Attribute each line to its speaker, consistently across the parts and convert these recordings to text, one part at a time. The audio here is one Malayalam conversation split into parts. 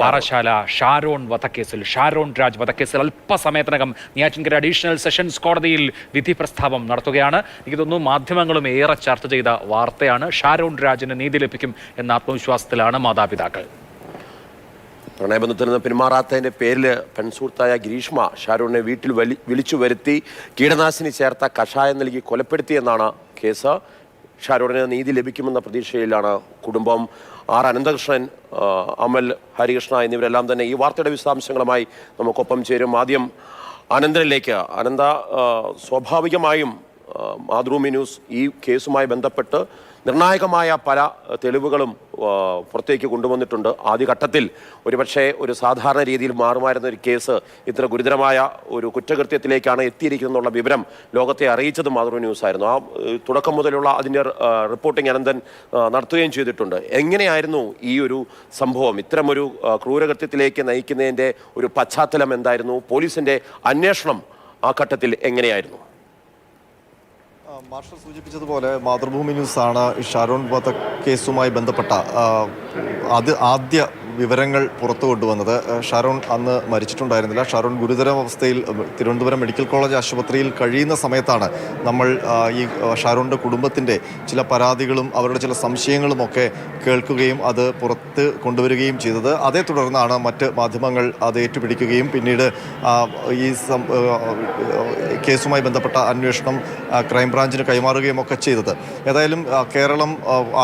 Speaker 1: പാറശാല ഷാരോൺ വധക്കേസിൽ ഷാരോൺ രാജ് വധക്കേസിൽ അല്പസമയത്തിനകം നെയ്യാറ്റിൻകര അഡീഷണൽ സെഷൻസ് കോടതിയിൽ വിധി പ്രസ്താവം നടത്തുകയാണ്. എനിക്ക് തോന്നുന്നു മാധ്യമങ്ങളും ഏറെ ചർച്ച ചെയ്ത വാർത്തയാണ്. ഷാരോൺ രാജിന് നീതി ലഭിക്കും എന്ന ആത്മവിശ്വാസത്തിലാണ് മാതാപിതാക്കൾ.
Speaker 2: പ്രണയബന്ധത്തിൽ നിന്ന് പിന്മാറാത്തതിന്റെ പേരിൽ പെൺസുഹൃത്തായ ഗ്രീഷ്മ ഷാരൂണിനെ വീട്ടിൽ വലി വിളിച്ചു വരുത്തി കീടനാശിനി ചേർത്ത കഷായം നൽകി കൊലപ്പെടുത്തിയെന്നാണ് കേസ്. ഷാരൂണിന് നീതി ലഭിക്കുമെന്ന പ്രതീക്ഷയിലാണ് കുടുംബം. ആർ അനന്തകൃഷ്ണൻ അമൽ ഹരികൃഷ്ണ എന്നിവരെല്ലാം തന്നെ ഈ വാർത്തയുടെ വിശദാംശങ്ങളുമായി നമുക്കൊപ്പം ചേരും. ആദ്യം അനന്തനിലേക്ക്. അനന്ത സ്വാഭാവികമായും മാതൃഭൂമി ന്യൂസ് ഈ കേസുമായി ബന്ധപ്പെട്ട് നിർണായകമായ പല തെളിവുകളും പുറത്തേക്ക് കൊണ്ടുവന്നിട്ടുണ്ട്. ആദ്യഘട്ടത്തിൽ ഒരുപക്ഷെ ഒരു സാധാരണ രീതിയിൽ മാറുമായിരുന്ന ഒരു കേസ് ഇത്ര ഗുരുതരമായ ഒരു കുറ്റകൃത്യത്തിലേക്കാണ് എത്തിയിരിക്കുന്നുള്ള വിവരം ലോകത്തെ അറിയിച്ചത് മാതൃ ന്യൂസ് ആയിരുന്നു. ആ തുടക്കം മുതലുള്ള അതിന്റെ റിപ്പോർട്ടിംഗ് അനന്തൻ നടത്തുകയും ചെയ്തിട്ടുണ്ട്. എങ്ങനെയായിരുന്നു ഈ ഒരു സംഭവം? ഇത്തരമൊരു ക്രൂരകൃത്യത്തിലേക്ക് നയിക്കുന്നതിന്റെ ഒരു പശ്ചാത്തലം എന്തായിരുന്നു? പോലീസിന്റെ അന്വേഷണം ആ ഘട്ടത്തിൽ എങ്ങനെയായിരുന്നു?
Speaker 3: മാർഷൽ സൂചിപ്പിച്ചതുപോലെ മാതൃഭൂമി ന്യൂസാണ് ഷാരോൺ വധ കേസുമായി ബന്ധപ്പെട്ട അത് ആദ്യ വിവരങ്ങൾ പുറത്തു കൊണ്ടുവന്നത് ഷാരോൺ അന്ന് മരിച്ചിട്ടുണ്ടായിരുന്നില്ല. ഷാരോൺ ഗുരുതര അവസ്ഥയിൽ തിരുവനന്തപുരം മെഡിക്കൽ കോളേജ് ആശുപത്രിയിൽ കഴിയുന്ന സമയത്താണ് നമ്മൾ ഈ ഷാരോണിന്റെ കുടുംബത്തിന്റെ ചില പരാതികളും അവരുടെ ചില സംശയങ്ങളും ഒക്കെ കേൾക്കുകയും അത് പുറത്ത് കൊണ്ടുവരികയും ചെയ്തത്. അതേ തുടർന്നാണ് മറ്റ് മാധ്യമങ്ങൾ അത് ഏറ്റുപിടിക്കുകയും പിന്നീട് ഈ കേസുമായി ബന്ധപ്പെട്ട അന്വേഷണം ക്രൈംബ്രാഞ്ചിന് കൈമാറുകയും ഒക്കെ ചെയ്തത്. ഏതായാലും കേരളം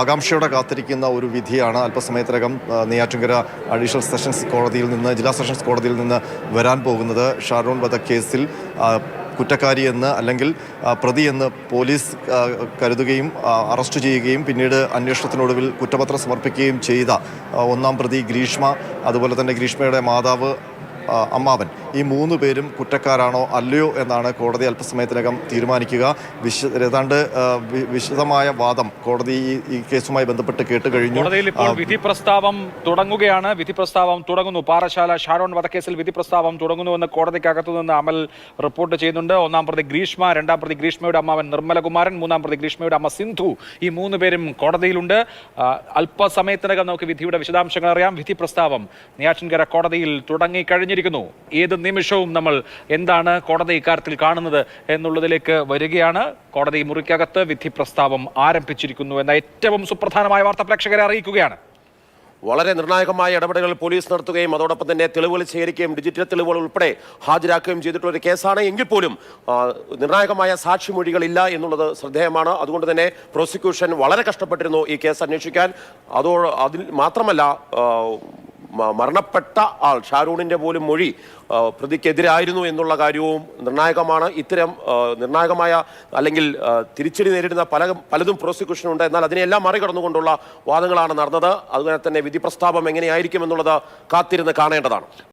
Speaker 3: ആകാംക്ഷയോടെ കാത്തിരിക്കുന്ന ഒരു വിധിയാണ് അല്പസമയത്തിനകം ആ, നെയ്യാറ്റിൻകര അഡീഷണൽ സെഷൻസ് കോടതിയിൽ നിന്ന് ജില്ലാ സെഷൻസ് കോടതിയിൽ നിന്ന് വരാൻ പോകുന്നത് വധക്കേസിൽ കേസിൽ കുറ്റക്കാരി എന്ന് അല്ലെങ്കിൽ പ്രതിയെന്ന് പോലീസ് കരുതുകയും അറസ്റ്റ് ചെയ്യുകയും പിന്നീട് അന്വേഷണത്തിനൊടുവിൽ കുറ്റപത്രം സമർപ്പിക്കുകയും ചെയ്ത ഒന്നാം പ്രതി ഗ്രീഷ്മ അതുപോലെ തന്നെ ഗ്രീഷ്മയുടെ മാതാവ് അമ്മാവൻ. ഈ മൂന്ന് പേരും കുറ്റക്കാരാണോ അല്ലയോ എന്നാണ് കോടതി അല്പസമയത്തിനകം തീരുമാനിക്കുക. വിശ ഏതാണ്ട് വിശദമായ വാദം കോടതി ഈ- കേസുമായി ബന്ധപ്പെട്ട് കേട്ട് കഴിഞ്ഞു.
Speaker 1: കോടതിയിൽ ഇപ്പോൾ വിധി പ്രസ്താവം തുടങ്ങുകയാണ്. വിധി പ്രസ്താവം തുടങ്ങുന്നു. പാറശാല ഷാരോൺ വധക്കേസിൽ വിധി പ്രസ്താവം തുടങ്ങുന്നുവെന്ന് കോടതിക്കകത്തു നിന്ന് അമൽ റിപ്പോർട്ട് ചെയ്യുന്നുണ്ട്. ഒന്നാം പ്രതി ഗ്രീഷ്മ രണ്ടാം പ്രതി ഗ്രീഷ്മയുടെ അമ്മാവൻ നിർമ്മലകുമാരൻ മൂന്നാം പ്രതി ഗ്രീഷ്മയുടെ അമ്മ സിന്ധു ഈ മൂന്ന് പേരും കോടതിയിലുണ്ട്. അല്പസമയത്തിനകം നമുക്ക് വിധിയുടെ വിശദാംശങ്ങൾ അറിയാം. വിധി പ്രസ്താവം നെയ്യാറ്റിൻകര കോടതിയിൽ തുടങ്ങി കഴിഞ്ഞിരിക്കുന്നു ഏത് നിമിഷവും നമ്മൾ എന്താണ് കോടതി ഇക്കാര്യത്തിൽ കാണുന്നത് എന്നുള്ളതിലേക്ക് വരികയാണ്. കോടതി മുറിക്കകത്ത് വിധി പ്രസ്താവം ആരംഭിച്ചിരിക്കുന്നു എന്ന ഏറ്റവും സുപ്രധാനമായ വാർത്ത പ്രേക്ഷകരെ അറിയിക്കുകയാണ്.
Speaker 2: വളരെ നിർണായകമായ ഇടപെടലുകൾ പോലീസ് നടത്തുകയും അതോടൊപ്പം തന്നെ തെളിവുകൾ ശേഖരിക്കുകയും ഡിജിറ്റൽ തെളിവുകൾ ഉൾപ്പെടെ ഹാജരാക്കുകയും ചെയ്തിട്ടുള്ള ഒരു കേസാണ് എങ്കിൽ പോലും നിർണായകമായ സാക്ഷിമൊഴികളില്ല എന്നുള്ളത് ശ്രദ്ധേയമാണ്. അതുകൊണ്ട് തന്നെ പ്രോസിക്യൂഷൻ വളരെ കഷ്ടപ്പെട്ടിരുന്നു ഈ കേസ് അന്വേഷിക്കാൻ. അതോ അതിൽ മാത്രമല്ല മരണപ്പെട്ട ആൾ ഷാരൂണിന്റെ പോലും മൊഴി പ്രതിക്കെതിരായിരുന്നു എന്നുള്ള കാര്യവും നിർണായകമാണ്. ഇത്തരം നിർണായകമായ അല്ലെങ്കിൽ തിരിച്ചടി നേരിടുന്ന പല പലതും പ്രോസിക്യൂഷനുണ്ട്. എന്നാൽ അതിനെല്ലാം മറികടന്നുകൊണ്ടുള്ള വാദങ്ങളാണ് നടന്നത്. അതുപോലെ തന്നെ വിധി പ്രസ്താവം എങ്ങനെയായിരിക്കും എന്നുള്ളത് കാത്തിരുന്ന് കാണേണ്ടതാണ്.